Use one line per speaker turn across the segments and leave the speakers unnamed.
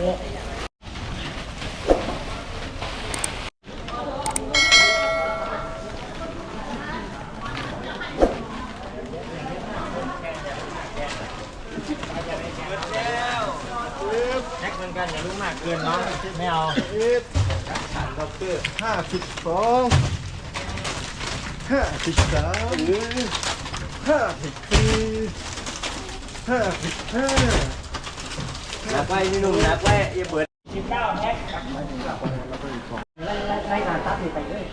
แจ็คเหมือนกันอย่ารู้มากเกินเนาะไม่เอา
ห้าสิบสองห้าสิบสามห้าสิบสี่ห้าสิบห้า
นับไว้พี่หนุ่มนับไว้อย่าเบิดสิบเก้าแพ็ค
ไล่งานตัดไปเลย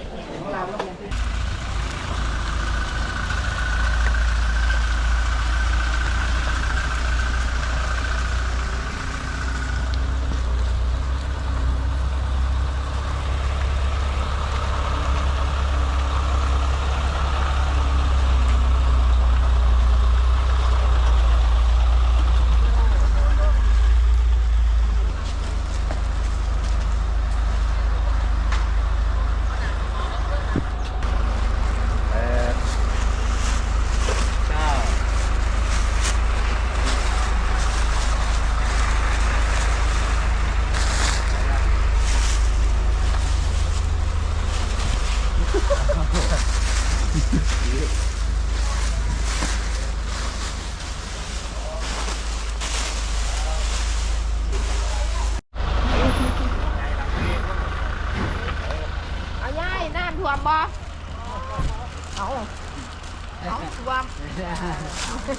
แปด
เก้า
เอาย่ายน้ำท่วมบ่เอาเอาท่วม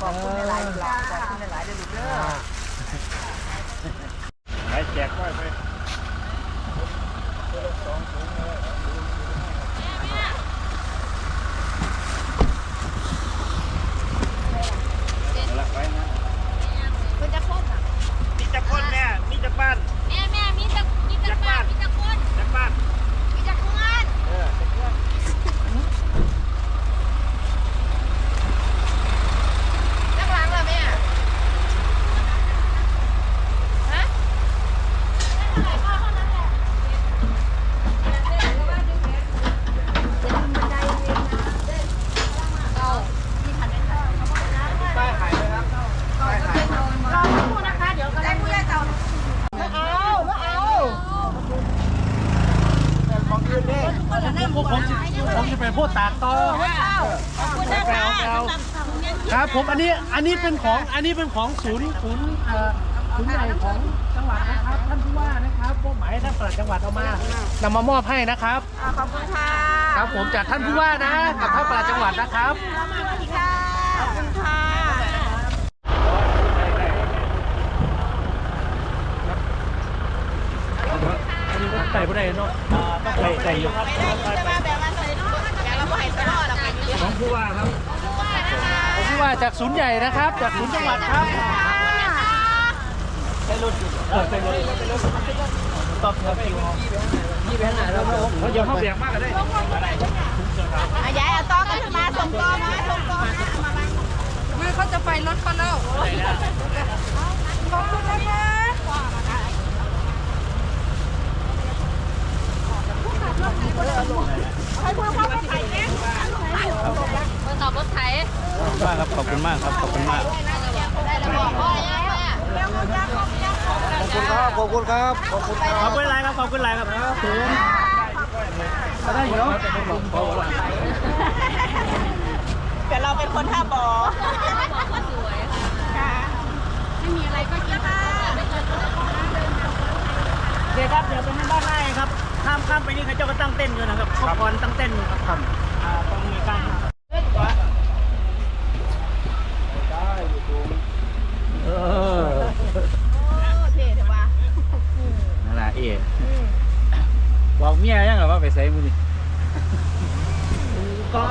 ขอบคุณหลายๆจ้าขอบคุณหลายๆเด้อลูกเด้อ
ไป แจกไว้ไปละไปนะ
เพิ่นจะครบอะ
มีจักรคนแม่มีจักรบ้าน
แม่แม่มีตะมีตะบ้านมีตะคน
จักรบ้าน
มีตะคน
เออจักรบ้าน
จักหลังล่ะแม่ฮะเท่าไหร่ก็เท่านั้นแหละเอาที่ทันได้เข้า
ป้ายขายเลยครับป้ายขาย
รอสักครู่นะคะ เดี๋ยวกำลังผู้ใหญ่เจ้าไม่เอาไม่เอา
ของอื่นดิ
ผมผมจะผมจะเป็นผู้ตากต่อ
ไม่เอาขอบคุณนะคะสำหรับถุงเงิน
ครับผมอันนี้อันนี้เป็นของอันนี้เป็นของศูนย์ศูนย์เอ่อศูนย์ใหญ่ของจังหวัดนะครับ ท่านผู้ว่านะครับมอบหมายให้ท่านปลัดจังหวัดเอามานำมามอบให้นะครับ
อ่าขอบคุณค่ะ
ครับผมจากท่านผู้ว่านะกับท่านปลัดจังหวัดนะครับ
สวัสดีค่ะขอบคุณค่ะ
ใส่ผู้ใดเนาะต้องใส่ใส่อยู่ครับ
จะมาแบบว่าใส่ลูกอย่างเราไม่ให้ตลอดเราไปเยอะ
ของผู้ว่าครับ
ผมผู้ว่าจากศูนย์ใหญ่นะครับ จากศูนย์จังหวัดครับ
ใช้รถอยู่เออใช้รถใช้รถตอบครับพี่พี่ไปไหนแล้วเขาเดี๋ยวเขาเบียกมากกันได้
อายายเอาต๊อกขึ้นมาส่งกองมาส่งกองมือเขาจะไปรถเขาแล้วขอบคุณนะคะให้พวกเขาไปถ่ายเองเพิ่งขับรถไถ
มาก ครับขอบคุณมากครับ ขอบคุณมาก
ได้แล้วบอกพ่อยังแม่ยังยังยัง
ขอบคุณครับ ขอบคุณครับ ขอบคุณ
ขอบคุณไรครับขอบคุณไรครับครับผม
ได้อยู่เนาะ
แต่เราเป็นคนท่าบ่อค่ะไม่มีอะไรก็กินค่ะ
เดี๋ยวครับ เดี๋ยวไปให้บ้านไร่ครับ ข้ามข้ามไปนี่เขาเจ้าก็ตั้งเต้นอยู่นะครับครอบครัวตั้งเต้นอยู่ครับครับอ่าตรงมีการ
เออ
โอ้เท่เดี๋ยวว่า
นั่นแหละเอ๋ บอกเมียยังหรอว่าไปใส่มือนี่
ก็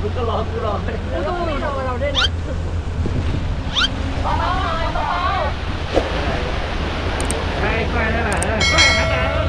มึงก็รอกูรอ
แล้วก็มีรอเราด้วยนะ
ใช่ใช่นั่นะ
ไปแล้ว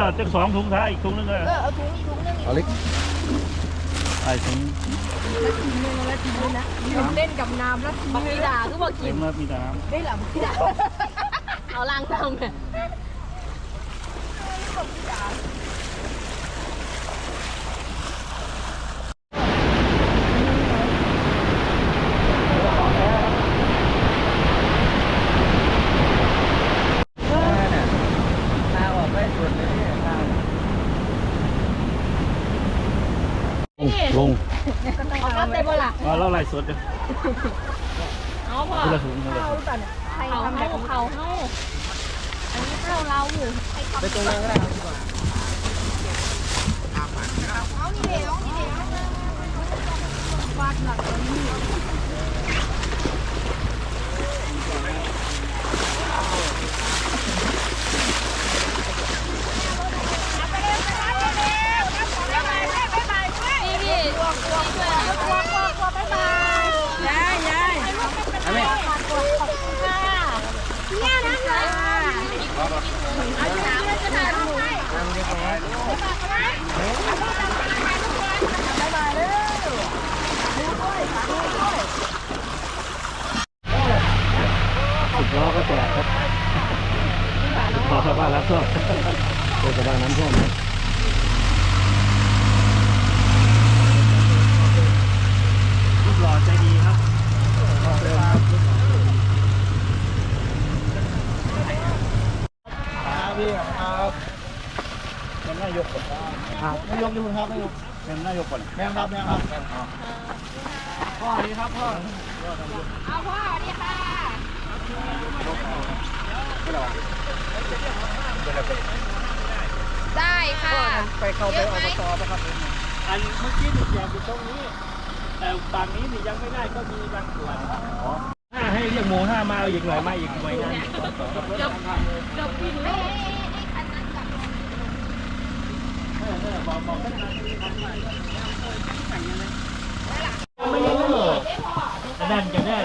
อจะสองถุงท้ายอีกถุงนึงก็
เออเอาถุงอีกถุงนึง
เอาเล็ก
ไอ้ถุง
เล่นกับน้ำแล้วบักกีดาคือบอก
เต็มแล้วมีน้
ได้หรอบักกีดาเอาล้างน้ำเนี่ยำ
ลง
เอากลับได้บ่ล่ะ
เอาแล้วอะไรสด เอา
พ่อ
คนละถุงคนละถุง
ใครทำแบบเขาเขาอันนี้เท่าเราอยู่ไปตรงนั้นก็ได้เอานี่เดี๋ยวนี่เดี๋ยววาดหลักนี้นี่ดิกลัวกลัวกลัวกลัวกลัวกลัวบ๊ายบายยายยายขอบคุณค่ะเนี่ยนะคะเอาถามจะถ่ายรูปให้
สิบล้อก็แจกครับขอชาว บ้านรับชอบโอ้ชาวบ้านน้ำท่วมครับรูปหล่อใจดีครับ
ครับพี่ครับ
เป็นนายกก่อน
ครับนายกอยู่ครับนายก
เป็นนายกก่อน
แม่ครับแม่ครับ
พ่อดีครับพ่อ
เอาพ่อสวัสดีค่ะ ได้ค่ะ
ไปเข้าไปอบตปะครับ
อันเมื่อกี้หนึ่งอย่างอยู่ตรงนี้ แต่ฝั่งนี้นี่ยังไม่ได้ก็มีบางส่วนถ้าให้เรียกโมห้ามาเอาอีกหน่อยมาอีกหน่วยงาน
จบบินเลย
อันนั้นจะได้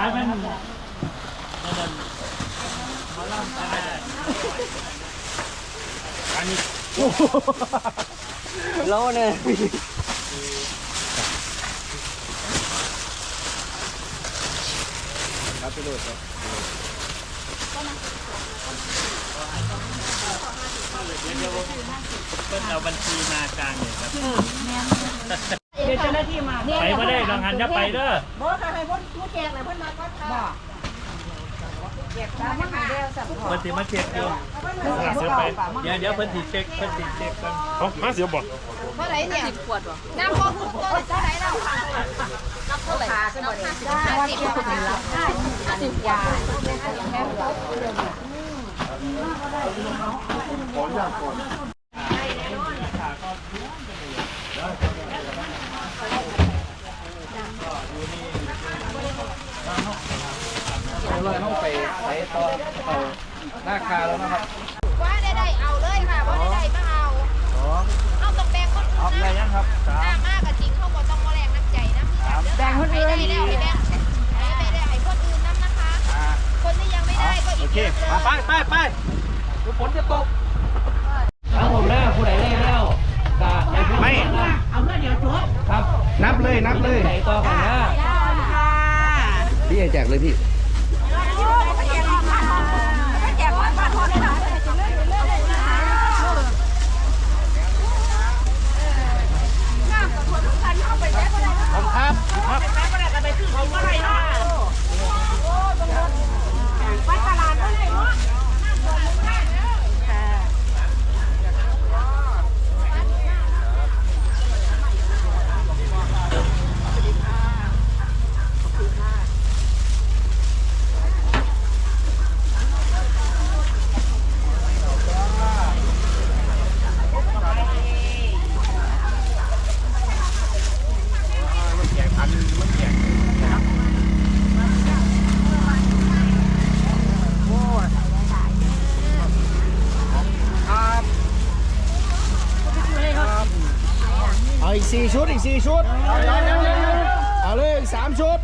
อันนั้นอันนั้นมาล่ำอันนั้นอันนี้
แล้วเนี่ย
ก็เอาบัญชีมากลางเลยครับ
เดี๋ยวเจ้าหน้าที่มา
ไปไม่ได้ลองหันจะไปเด้อ
บ่ค่ะให้พ่นผู้แจกเลยเพิ่นมาก็ค่ะแจกตามมา เดียวสับ
เพิ่นสิมาเช็คอยู่เสือไปเดี๋ยวเดี๋ยวเพิ่นสิเช็คเพิ่นสิเช็คกันเขามาเสือบอก
เท่าไหร่เนี่ย10ขวดบ่น้ำบ่ทุกตัวเท่าไหร่เรานับเท่าไหร่นับ50 50 50ยาแค่
เราต้อ งไปไปต่อเอาหน้าคาแล้วนะครับ
ว่าได้ได้เอาเลยค่ะว่าได้ได้มาเอา
สอง
เอาต้องแบ่งคนอื่
ออก
น
อะไร
นะ
ยังครับสาม
หน้ามากกับจริงเขาบอกต้องมาแรงน้ำใจนะแบ่งคนอื่นให้ได้ให้แบ่งให้ได้ให้คนอื่นน้ำนะคะ คนที่ยังไม่ได้ก็อีกเยอะเลย
ไปไปไปฝนจะตก
ทั้งผมแล้วผู้ใดได้แล้วกะ
ไม่ครับ นับเลยนับเลย
ไหนต่อกันนะ
พี่แจกเลยพี่
แจกวันบ้านคนได้ค่ะ
ผม ครับครับ
ไปตลาดก็เลยเนาะ
เอาอีก สี่ชุดอีกสี่ชุด เอาเลยอีกสามชุด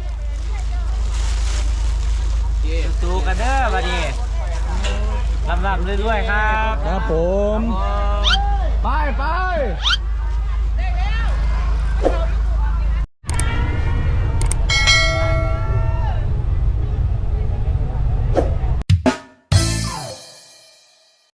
สู้กันเด้อบัดนี้ลำ
ลำเรื่อยๆครับ
ครับผม ไปไป